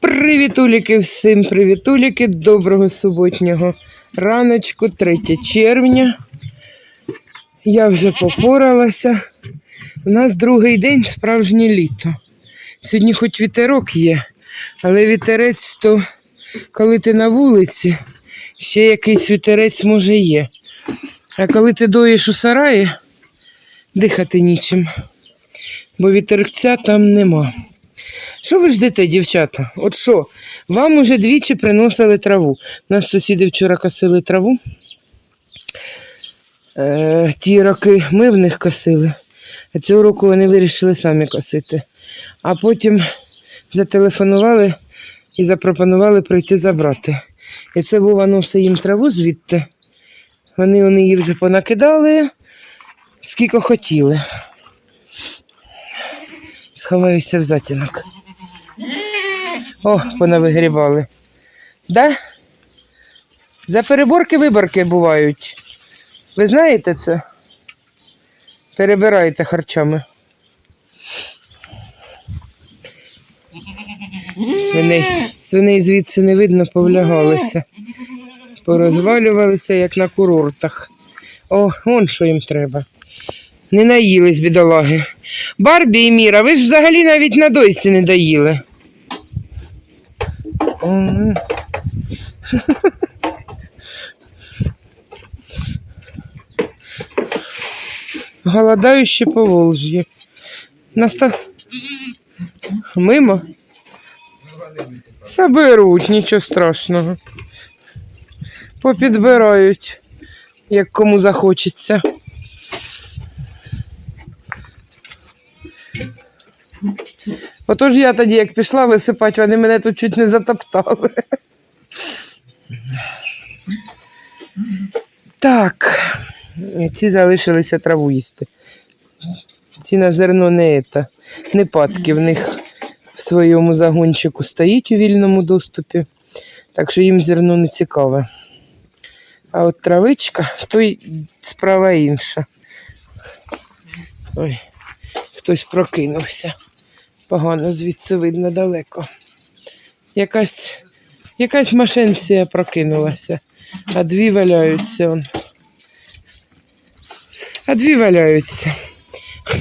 Привітуліки всім, привітуліки, доброго суботнього раночку, 3 червня. Я вже попоралася. У нас другий день справжнє літо. Сьогодні хоч вітерок є, але вітерець то, коли ти на вулиці, ще якийсь вітерець може є. А коли ти доїш у сараї, дихати нічим, бо вітерця там нема. Що ви ждете, дівчата? От що? Вам уже двічі приносили траву. Нас сусіди вчора косили траву. Е, ті роки ми в них косили, а цього року вони вирішили самі косити. А потім зателефонували і запропонували прийти забрати. І це Вова носить їм траву звідти. Вони вони її вже понакидали, скільки хотіли. Сховаюся в затінок. О, понавигрібали. Да? За переборки виборки бувають. Ви знаєте це? Перебираєте харчами. Свиней, свиней звідси не видно, повлягалися. Порозвалювалися, як на курортах. О, он що їм треба. Не наїлись, бідолаги. Барбі і Міра, ви ж взагалі навіть на дойці не доїли. Голодаючі по Волжі. Наста... Мимо? Заберуть, нічого страшного. Попідбирають, як кому захочеться. Отож я тоді, як пішла висипати, вони мене тут чуть не затоптали. Так, ці залишилися траву їсти. Ці на зерно не не падки. В них в своєму загончику стоїть у вільному доступі, так що їм зерно не цікаве. А от травичка, то й справа інша. Ой, хтось прокинувся. Погано звідси видно далеко. Якась, якась машинція прокинулася, а дві валяються. Он. А дві валяються.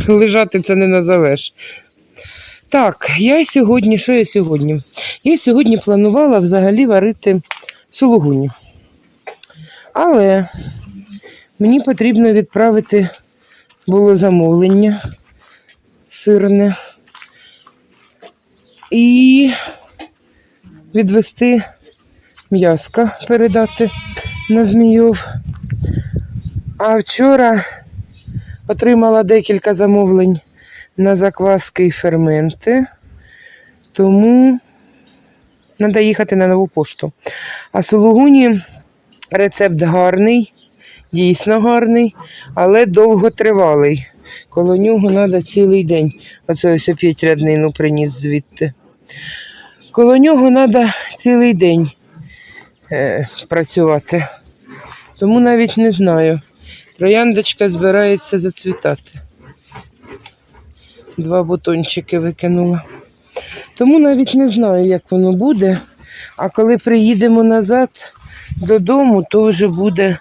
Лежати це не назовеш. Так, я сьогодні, що я сьогодні? Я сьогодні планувала взагалі варити сулугуні. Але мені потрібно відправити було замовлення сирне і відвести м'язка, передати на Змійов. А вчора отримала декілька замовлень на закваски і ферменти, тому треба їхати на нову пошту. А сулугуні рецепт гарний, дійсно гарний, але довготривалий. Коло нього треба цілий день. Оце ось опять ряднину приніс звідти. Коло нього треба цілий день е, працювати. Тому навіть не знаю. Трояндочка збирається зацвітати. Два бутончики викинула. Тому навіть не знаю, як воно буде. А коли приїдемо назад додому, то вже буде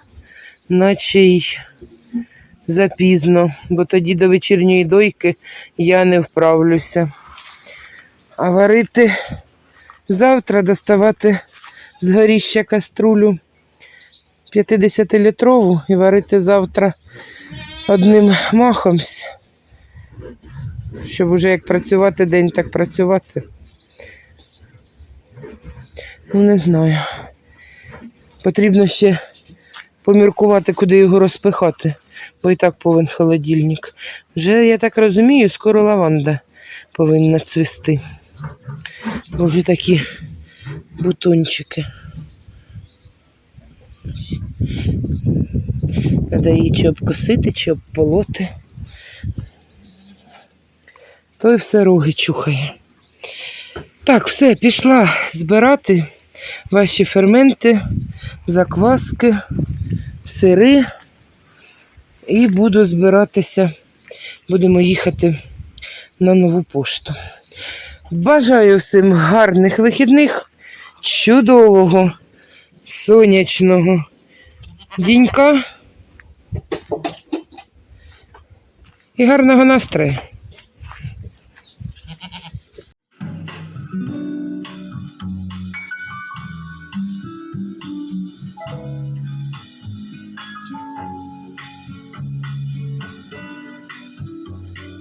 наче й запізно, бо тоді до вечірньої дойки я не вправлюся. А варити завтра доставати з горіща каструлю 50-літрову і варити завтра одним махом, щоб уже як працювати день, так працювати. Ну, не знаю. Потрібно ще поміркувати, куди його розпихати, бо і так повинен холодильник. Вже, я так розумію, скоро лаванда повинна цвісти. Бо вже такі бутончики. Треба її чи обкосити, чи обполоти. Той все роги чухає. Так, все, пішла збирати ваші ферменти, закваски, сири. І буду збиратися. Будемо їхати на нову пошту. Бажаю всім гарних вихідних, чудового, сонячного дінька і гарного настрою.